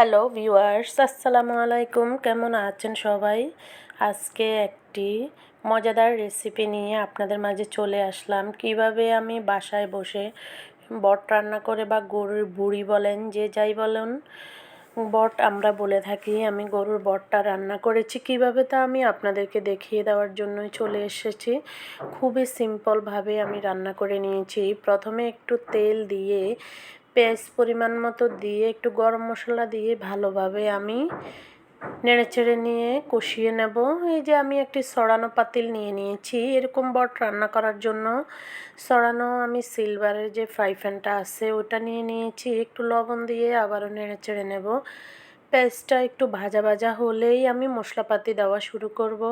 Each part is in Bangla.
হ্যালো ভিউয়ার্স আসসালামু আলাইকুম কেমন আছেন সবাই? আজকে একটি মজাদার রেসিপি নিয়ে আপনাদের মাঝে চলে আসলাম। কীভাবে আমি বাসায় বসে বট রান্না করে বা গরুর বুড়ি বলেন, যে যাই বলেন, বট আমরা বলে থাকি, আমি গরুর বটটা রান্না করেছি। কীভাবে তা আমি আপনাদেরকে দেখিয়ে দেওয়ার জন্যই চলে এসেছি। খুবই সিম্পলভাবে আমি রান্না করে নিয়েছি। প্রথমে একটু তেল দিয়ে পেঁয়াজ পরিমাণ মতো দিয়ে, একটু গরম মশলা দিয়ে ভালোভাবে আমি নেড়েচেড়ে নিয়ে কষিয়ে নেব। এই যে আমি একটি সরানো পাতিল নিয়ে নিয়েছি। এরকম বট রান্না করার জন্য সরানো আমি সিলভারের যে ফ্রাই প্যানটা আছে, ওটা নিয়ে নিয়েছি। একটু লবণ দিয়ে আবারও নেড়েচেড়ে নেব। পেঁয়াজটা একটু ভাজা ভাজা হলেই আমি মশলাপাতি দেওয়া শুরু করব।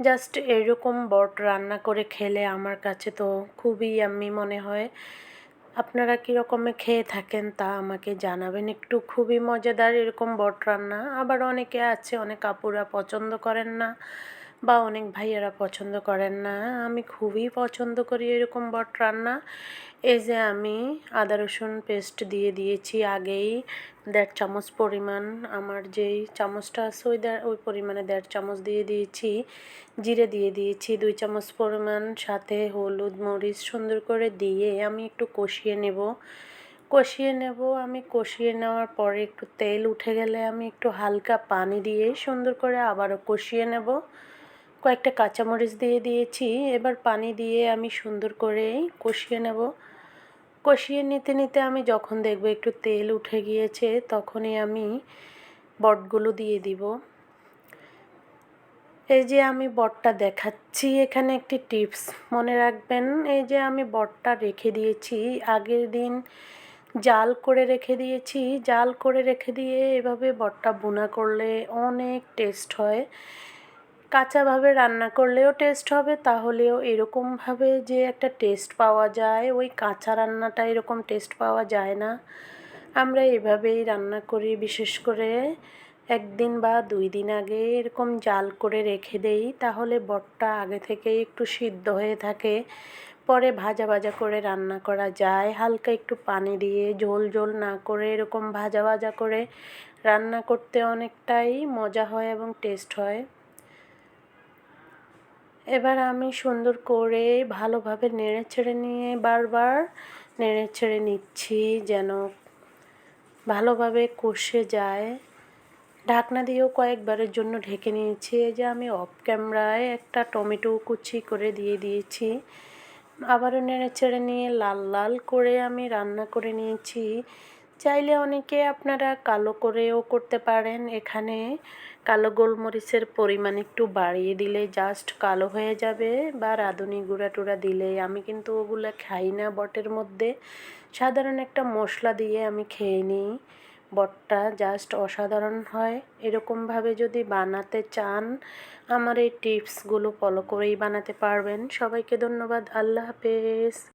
জাস্ট এরকম বট রান্না করে খেলে আমার কাছে তো খুবই আমি মনে হয় আপনারা কীরকমে খেয়ে থাকেন তা আমাকে জানাবেন। একটু খুবই মজাদার এরকম বট রান্না। আবার অনেকে আছে, অনেক আপুরা পছন্দ করেন না বা অনেক ভাইয়েরা পছন্দ করেন না। আমি খুবই পছন্দ করি এরকম বট রান্না। এই যে আমি আদা রসুন পেস্ট দিয়ে দিয়েছি আগেই, দেড় চামচ পরিমাণ। আমার যেই চামচটা আছে ওই ওই পরিমাণে দেড় চামচ দিয়ে দিয়েছি। জিরে দিয়ে দিয়েছি দুই চামচ পরিমাণ, সাথে হলুদ মরিচ সুন্দর করে দিয়ে আমি একটু কষিয়ে নেব। কষিয়ে নেব, আমি কষিয়ে নেওয়ার পরে একটু তেল উঠে গেলে আমি একটু হালকা পানি দিয়ে সুন্দর করে আবারও কষিয়ে নেব। কয়েকটা কাঁচামরিচ দিয়ে দিয়েছি। এবার পানি দিয়ে আমি সুন্দর করে কষিয়ে নেব। কষিয়ে নিতে নিতে আমি যখন দেখব একটু তেল উঠে গিয়েছে, তখনই আমি বটগুলো দিয়ে দিব। এই যে আমি বটটা দেখাচ্ছি, এখানে একটি টিপস মনে রাখবেন। এই যে আমি বটটা রেখে দিয়েছি, আগের দিন জাল করে রেখে দিয়েছি। জাল করে রেখে দিয়ে এভাবে বটটা বোনা করলে অনেক টেস্ট হয়। কাঁচাভাবে রান্না করলেও টেস্ট হবে, তাহলেও এরকমভাবে যে একটা টেস্ট পাওয়া যায়, ওই কাঁচা রান্নাটা এরকম টেস্ট পাওয়া যায় না। আমরা এভাবেই রান্না করি, বিশেষ করে একদিন বা দুই দিন আগে এরকম জাল করে রেখে দেই, তাহলে বটটা আগে থেকেই একটু সিদ্ধ হয়ে থাকে। পরে ভাজা ভাজা করে রান্না করা যায়, হালকা একটু পানি দিয়ে ঝোল ঝোল না করে এরকম ভাজা ভাজা করে রান্না করতে অনেকটাই মজা হয় এবং টেস্ট হয়। এবার আমি সুন্দর করে ভালোভাবে নেড়ে ছেড়ে নিয়ে বারবার নেড়ে ছেড়ে নিচ্ছি যেন ভালোভাবে কষে যায়। ঢাকনা দিয়েও কয়েকবারের জন্য ঢেকে নিয়েছি। এই যে আমি অফ ক্যামেরায় একটা টমেটো কুচি করে দিয়ে দিয়েছি। আবারও নেড়ে ছেড়ে নিয়ে লাল লাল করে আমি রান্না করে নিয়েছি। চাইলে অনেকে আপনারা কালো করেও করতে পারেন। এখানে কালো গোলমরিচের পরিমাণ একটু বাড়িয়ে দিলে জাস্ট কালো হয়ে যাবে বা রাঁধুনি গুঁড়া টুড়া দিলে আমি কিন্তু ওগুলো খাই না বটের মধ্যে। সাধারণ একটা মশলা দিয়ে আমি খেয়ে নিই। বটটা জাস্ট অসাধারণ হয়। এরকমভাবে যদি বানাতে চান, আমার এই টিপসগুলো ফলো করেই বানাতে পারবেন। সবাইকে ধন্যবাদ। আল্লাহ হাফেজ।